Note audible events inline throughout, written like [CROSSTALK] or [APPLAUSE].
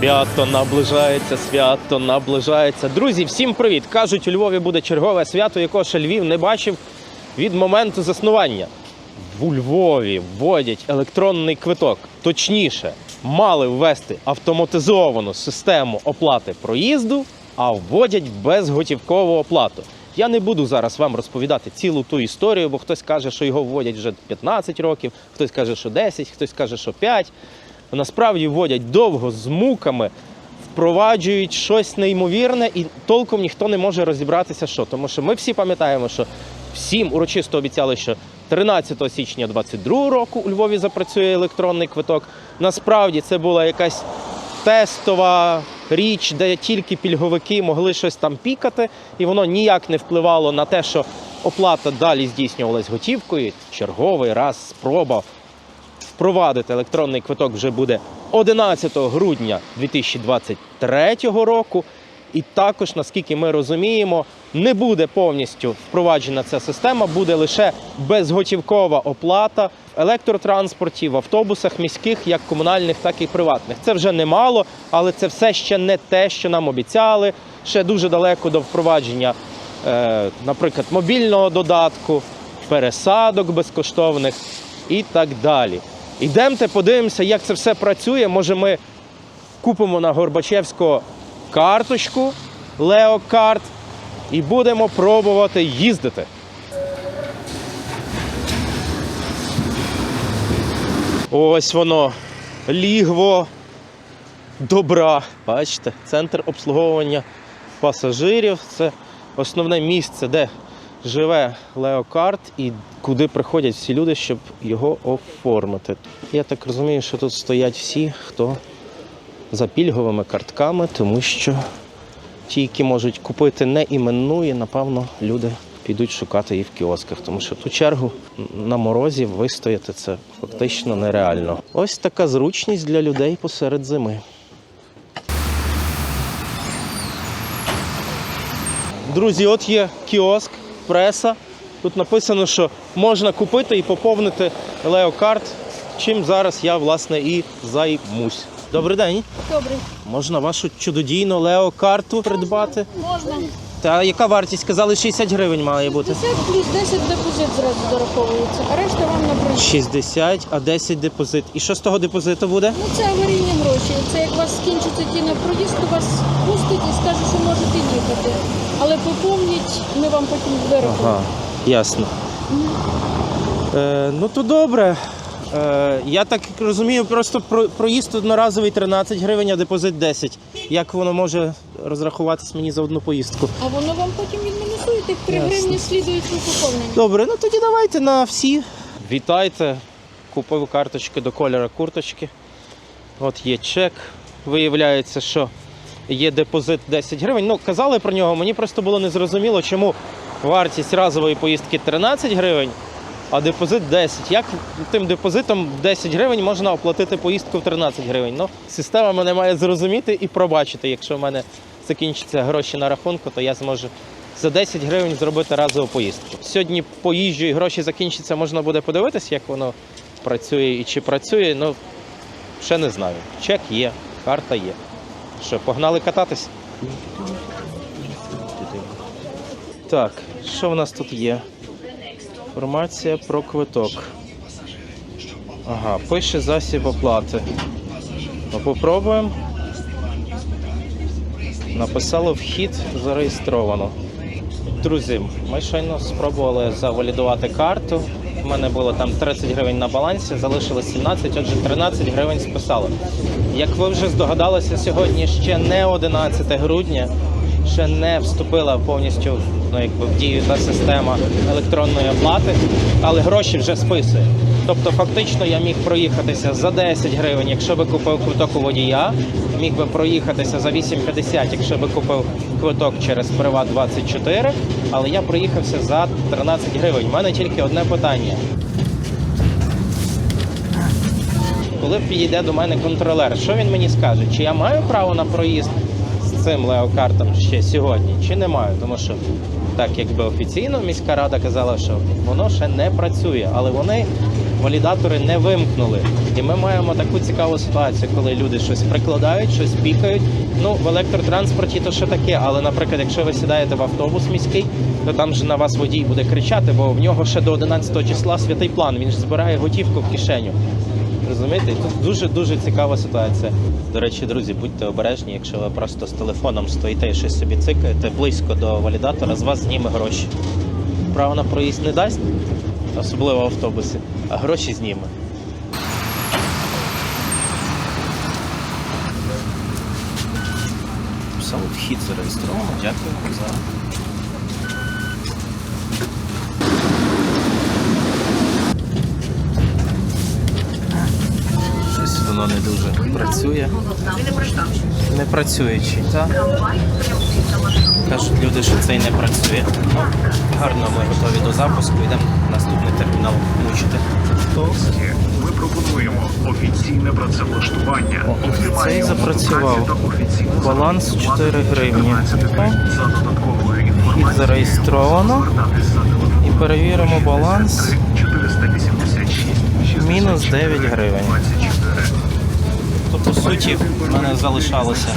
Свято наближається, свято наближається. Друзі, всім привіт! Кажуть, у Львові буде чергове свято, якого ще Львів не бачив від моменту заснування. У Львові вводять електронний квиток. Точніше, мали ввести автоматизовану систему оплати проїзду, а вводять безготівкову оплату. Я не буду зараз вам розповідати цілу ту історію, бо хтось каже, що його вводять вже 15 років, хтось каже, що 10, хтось каже, що 5. Насправді вводять довго з муками, впроваджують щось неймовірне, і толком ніхто не може розібратися, що. Тому що ми всі пам'ятаємо, що всім урочисто обіцяли, що 13 січня 2022 року у Львові запрацює електронний квиток. Насправді це була якась тестова річ, де тільки пільговики могли щось там пікати, і воно ніяк не впливало на те, що оплата далі здійснювалась готівкою. Черговий раз спроба впровадити електронний квиток вже буде 11 грудня 2023 року. І також, наскільки ми розуміємо, не буде повністю впроваджена ця система, буде лише безготівкова оплата в електротранспорті, в автобусах міських, як комунальних, так і приватних. Це вже немало, але це все ще не те, що нам обіцяли. Ще дуже далеко до впровадження, е, наприклад, мобільного додатку, пересадок безкоштовних і так далі. Ідемте, подивимося, як це все працює. Може, ми купимо на Горбачевського карточку Леокарт і будемо пробувати їздити. Ось воно, лігво добра. Бачите, центр обслуговування пасажирів. Це основне місце, де живе Леокарт і куди приходять всі люди, щоб його оформити. Я так розумію, що тут стоять всі, хто за пільговими картками, тому що ті, які можуть купити не іменну, і напевно люди підуть шукати її в кіосках, тому що ту чергу на морозі вистояти це фактично нереально. Ось така зручність для людей посеред зими. Друзі, от є кіоск, преса. Тут написано, що можна купити і поповнити леокарт, чим зараз я власне і займусь. Добрий день. Добрий. Можна вашу чудодійну леокарту придбати? можна. Та яка вартість? Сказали, 60 гривень має бути. 50 плюс 10 депозит зразу зараховується, а решта вам на проїзд. 60, а 10 депозит. І що з того депозиту буде? Ну це аварійні гроші. Це як у вас скінчиться ті на проїзд, то вас пустить і скаже, що можете їхати. Але поповніть, ми вам потім вирахуємо. Ага, ясно. Е, ну то добре. Е, я так розумію, просто про, проїзд одноразовий 13 гривень, а депозит 10. Як воно може розрахуватись мені за одну поїздку? А воно вам потім відмінусує, тих 3 Ясно. гривні слідують у поповнення. Добре, ну тоді давайте на всі. Вітайте. Купив карточки до кольору курточки. От є чек. Виявляється, що є депозит 10 гривень. Ну, казали про нього, мені просто було незрозуміло, чому вартість разової поїздки 13 гривень, а депозит 10. Як тим депозитом 10 гривень можна оплатити поїздку в 13 гривень? Ну, система мене має зрозуміти і пробачити. Якщо в мене закінчаться гроші на рахунку, то я зможу за 10 гривень зробити разову поїздку. Сьогодні поїжджу і гроші закінчаться, можна буде подивитися, як воно працює і чи працює. Ну, ще не знаю. Чек є, карта є. Що, погнали кататись? Так, що в нас тут є? Інформація про квиток. Ага, пише засіб оплати. Ну, попробуємо. Написало вхід зареєстровано. Друзі, ми щойно спробували завалідувати карту. У мене було там 30 гривень на балансі, залишилось 17, отже 13 гривень списали. Як ви вже здогадалися, сьогодні ще не 11 грудня, ще не вступила повністю ну, якби, в дію та система електронної оплати, але гроші вже списує. Тобто, фактично, я міг проїхатися за 10 гривень, якщо би купив квиток у водія, міг би проїхатися за 8,50, якщо би купив квиток через Приват 24, але я проїхався за 13 гривень. У мене тільки одне питання. Коли підійде до мене контролер, що він мені скаже? Чи я маю право на проїзд цим леокартом ще сьогодні, чи не маю? Тому що так якби офіційно міська рада казала, що воно ще не працює, але вони валідатори не вимкнули. І ми маємо таку цікаву ситуацію, коли люди щось прикладають, щось пікають. Ну, в електротранспорті то ще таке, але, наприклад, якщо ви сідаєте в автобус міський, то там же на вас водій буде кричати, бо в нього ще до 11 числа святий план. Він ж збирає готівку в кишеню. Розумієте? Тут дуже дуже цікава ситуація. До речі, друзі, будьте обережні, якщо ви просто з телефоном стоїте і щось собі цикаєте близько до валідатора, з вас зніме гроші. Право на проїзд не дасть, особливо в автобусі, а гроші зніме. Сам вхід зареєстровано, дякую за. Воно не дуже працює. Не працюючий, так? Кажуть люди, що це й не працює. Ну, гарно, ми готові до запуску. Йдемо наступний термінал мучити. Ми пропонуємо офіційне працевлаштування. цей запрацював. Баланс 4 гривні. Інформацією зареєстровано. І перевіримо баланс. Мінус 9 гривень. 24. То по суті в мене залишалося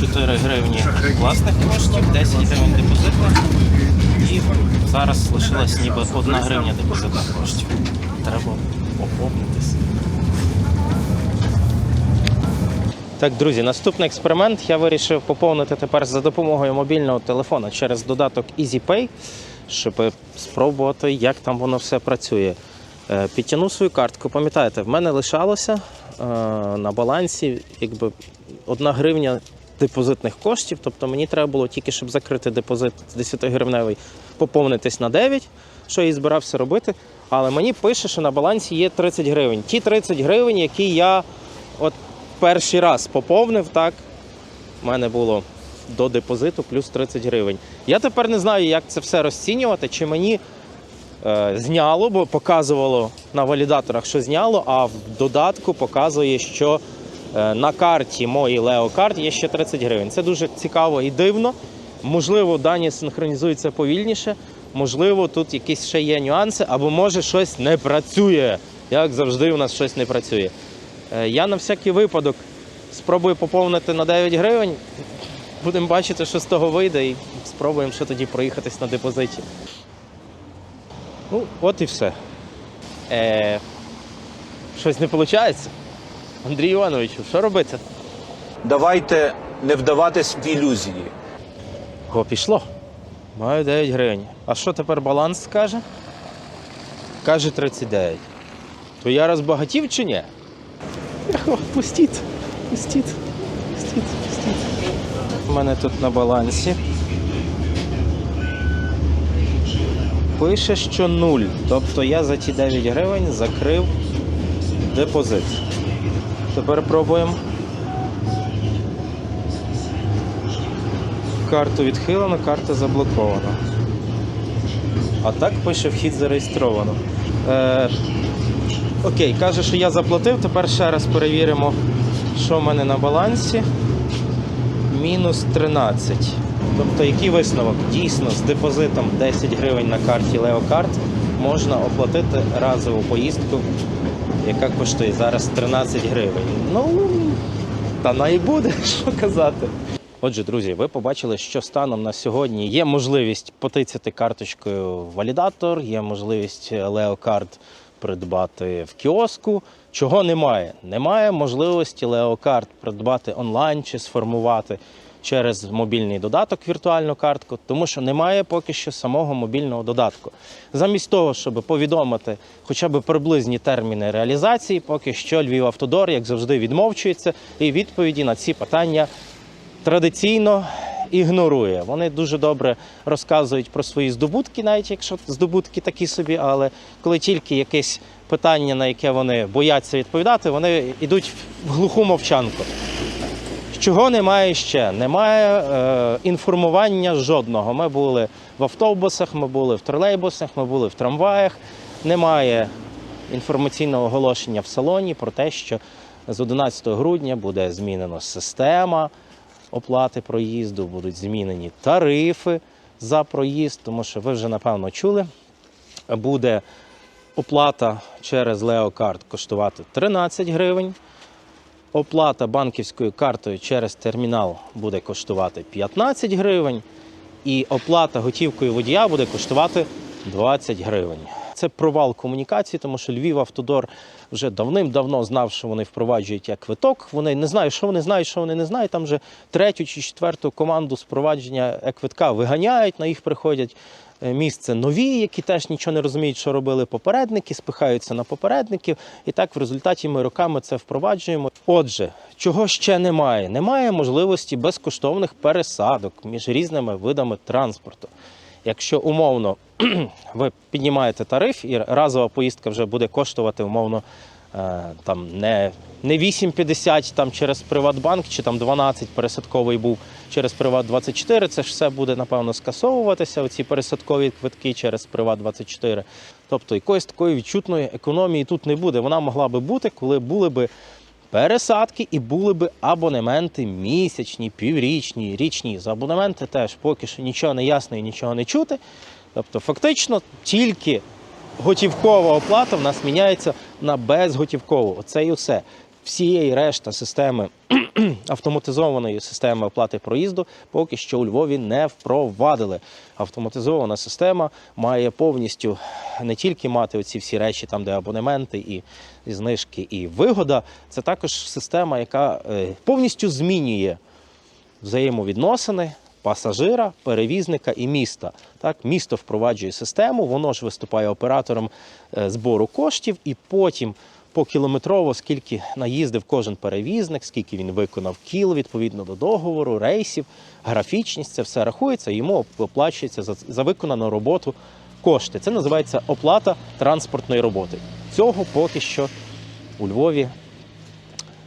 4 гривні власних коштів, 10 гривень депозитних. І зараз лишилось ніби 1 гривня депозитних коштів. Треба поповнитись. Так, друзі, наступний експеримент я вирішив поповнити тепер за допомогою мобільного телефона через додаток EasyPay, щоб спробувати, як там воно все працює. Е, Підтягнув свою картку. Пам'ятаєте, в мене лишалося е, на балансі якби одна гривня депозитних коштів. Тобто мені треба було тільки, щоб закрити депозит 10 гривневий, поповнитись на 9, що я і збирався робити. Але мені пише, що на балансі є 30 гривень. Ті 30 гривень, які я от перший раз поповнив, так, в мене було до депозиту плюс 30 гривень. Я тепер не знаю, як це все розцінювати, чи мені зняло, бо показувало на валідаторах, що зняло, а в додатку показує, що е, на карті моїй Леокарт є ще 30 гривень. Це дуже цікаво і дивно. Можливо, дані синхронізуються повільніше, можливо, тут якісь ще є нюанси, або може щось не працює. Як завжди, у нас щось не працює. Е, Я на всякий випадок спробую поповнити на 9 гривень. Будемо бачити, що з того вийде, і спробуємо ще тоді проїхатись на депозиті. Ну, от і все. Е, щось не виходить? Андрій Івановичу, що робити? Давайте не вдаватись в ілюзії. О, пішло. Маю 9 гривень. А що тепер баланс скаже? Каже 39. То я розбагатів чи ні? О, пустіть. Пустіть. Пустіть, пустіть. У мене тут на балансі. Пише, що 0. Тобто я за ті 9 гривень закрив депозит. Тепер пробуємо. Карту відхилено, карта заблокована. А так пише вхід зареєстровано. Е, окей, каже, що я заплатив. Тепер ще раз перевіримо, що в мене на балансі. Мінус 13. Тобто, який висновок? Дійсно, з депозитом 10 гривень на карті Леокарт можна оплатити разову поїздку, яка коштує зараз 13 гривень. Ну, та най буде, [LAUGHS] що казати. Отже, друзі, ви побачили, що станом на сьогодні є можливість потицяти карточкою валідатор, є можливість Леокарт придбати в кіоску. Чого немає? Немає можливості Леокарт придбати онлайн чи сформувати через мобільний додаток віртуальну картку, тому що немає поки що самого мобільного додатку. Замість того, щоб повідомити хоча б приблизні терміни реалізації, поки що Львів Автодор, як завжди, відмовчується, і відповіді на ці питання традиційно ігнорує. Вони дуже добре розказують про свої здобутки, навіть якщо здобутки такі собі, але коли тільки якесь питання, на яке вони бояться відповідати, вони йдуть в глуху мовчанку. Чого немає ще? Немає е, інформування жодного. Ми були в автобусах, ми були в тролейбусах, ми були в трамваях. Немає інформаційного оголошення в салоні про те, що з 11 грудня буде змінена система оплати проїзду, будуть змінені тарифи за проїзд, тому що ви вже напевно чули, буде оплата через Леокарт коштувати 13 гривень. Оплата банківською картою через термінал буде коштувати 15 гривень. І оплата готівкою водія буде коштувати 20 гривень. Це провал комунікації, тому що Львів Автодор вже давним-давно знав, що вони впроваджують як квиток. Вони не знають, що вони знають, що вони не знають. Там вже третю чи четверту команду з впровадження е-квитка виганяють, на їх приходять місце нові, які теж нічого не розуміють, що робили попередники, спихаються на попередників. І так в результаті ми роками це впроваджуємо. Отже, чого ще немає? Немає можливості безкоштовних пересадок між різними видами транспорту. Якщо умовно [CLEARS THROAT] ви піднімаєте тариф, і разова поїздка вже буде коштувати умовно е, там не, не 8,50 там через Приватбанк чи там 12 пересадковий був через Приват 24. Це ж все буде напевно скасовуватися. Оці пересадкові квитки через Приват 24. Тобто якоїсь такої відчутної економії тут не буде. Вона могла би бути, коли були би пересадки і були би абонементи місячні, піврічні, річні. За абонементи теж поки що нічого не ясно і нічого не чути. Тобто, фактично, тільки готівкова оплата в нас міняється на безготівкову. Оце і все. Всієї решта системи [CLEARS THROAT] автоматизованої системи оплати проїзду поки що у Львові не впровадили. Автоматизована система має повністю не тільки мати оці всі речі, там де абонементи і, і знижки, і вигода. Це також система, яка е, повністю змінює взаємовідносини пасажира, перевізника і міста. Так, місто впроваджує систему, воно ж виступає оператором е, збору коштів, і потім покілометрово, скільки наїздив кожен перевізник, скільки він виконав кіл відповідно до договору, рейсів, графічність, це все рахується, йому оплачується за, за виконану роботу кошти. Це називається оплата транспортної роботи. Цього поки що у Львові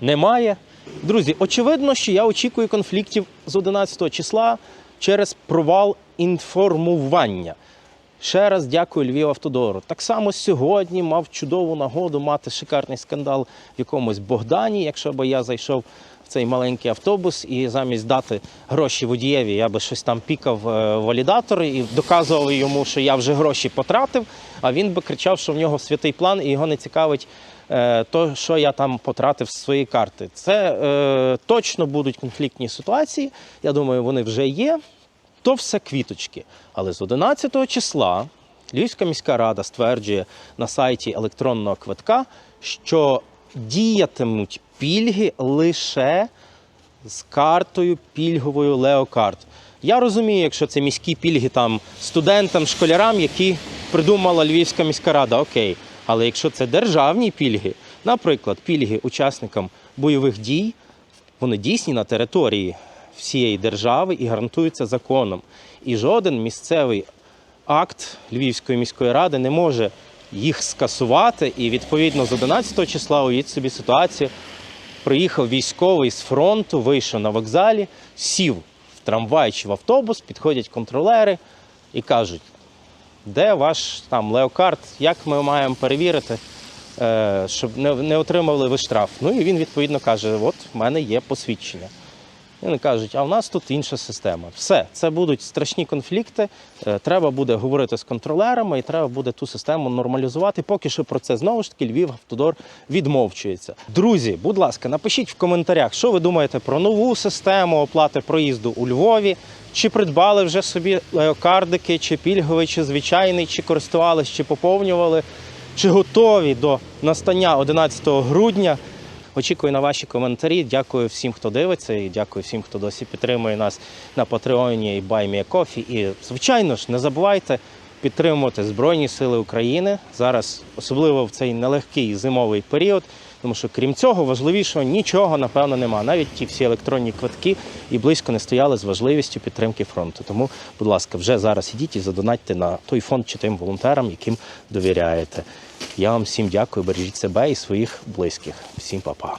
немає. Друзі, очевидно, що я очікую конфліктів з 11 числа через провал інформування. Ще раз дякую Львів Автодору. Так само сьогодні мав чудову нагоду мати шикарний скандал в якомусь Богдані. Якщо б я зайшов в цей маленький автобус і замість дати гроші водієві, я би щось там пікав е, валідатор і доказував йому, що я вже гроші потратив. А він би кричав, що в нього святий план і його не цікавить то, що я там потратив з своєї карти. Це е, точно будуть конфліктні ситуації. Я думаю, вони вже є. То все квіточки. Але з 11 числа Львівська міська рада стверджує на сайті електронного квитка, що діятимуть пільги лише з картою пільговою Леокарт. Я розумію, якщо це міські пільги там студентам, школярам, які придумала Львівська міська рада, окей. Але якщо це державні пільги, наприклад, пільги учасникам бойових дій, вони дійсні на території всієї держави і гарантуються законом. І жоден місцевий акт Львівської міської ради не може їх скасувати. І відповідно з 11 числа уявіть собі ситуацію. Приїхав військовий з фронту, вийшов на вокзалі, сів в трамвай чи в автобус, підходять контролери і кажуть, де ваш там леокарт, як ми маємо перевірити, е, щоб не отримали ви штраф. Ну і він відповідно каже: от в мене є посвідчення. І вони кажуть, а в нас тут інша система. Все, це будуть страшні конфлікти. е, Треба буде говорити з контролерами, і треба буде ту систему нормалізувати. Поки що про це знову ж таки Львів Автодор відмовчується. Друзі, будь ласка, напишіть в коментарях, що ви думаєте про нову систему оплати проїзду у Львові. Чи придбали вже собі леокардики, чи пільговий, чи звичайний, чи користувались, чи поповнювали, чи готові до настання 11 грудня. Очікую на ваші коментарі. Дякую всім, хто дивиться, і дякую всім, хто досі підтримує нас на Патреоні і Байміякофі. І, звичайно ж, не забувайте підтримувати Збройні Сили України зараз, особливо в цей нелегкий зимовий період. Тому що крім цього, важливішого нічого напевно нема. Навіть ті всі електронні квитки і близько не стояли з важливістю підтримки фронту. Тому, будь ласка, вже зараз ідіть і задонатьте на той фонд чи тим волонтерам, яким довіряєте. Я вам всім дякую, бережіть себе і своїх близьких. Всім па-па.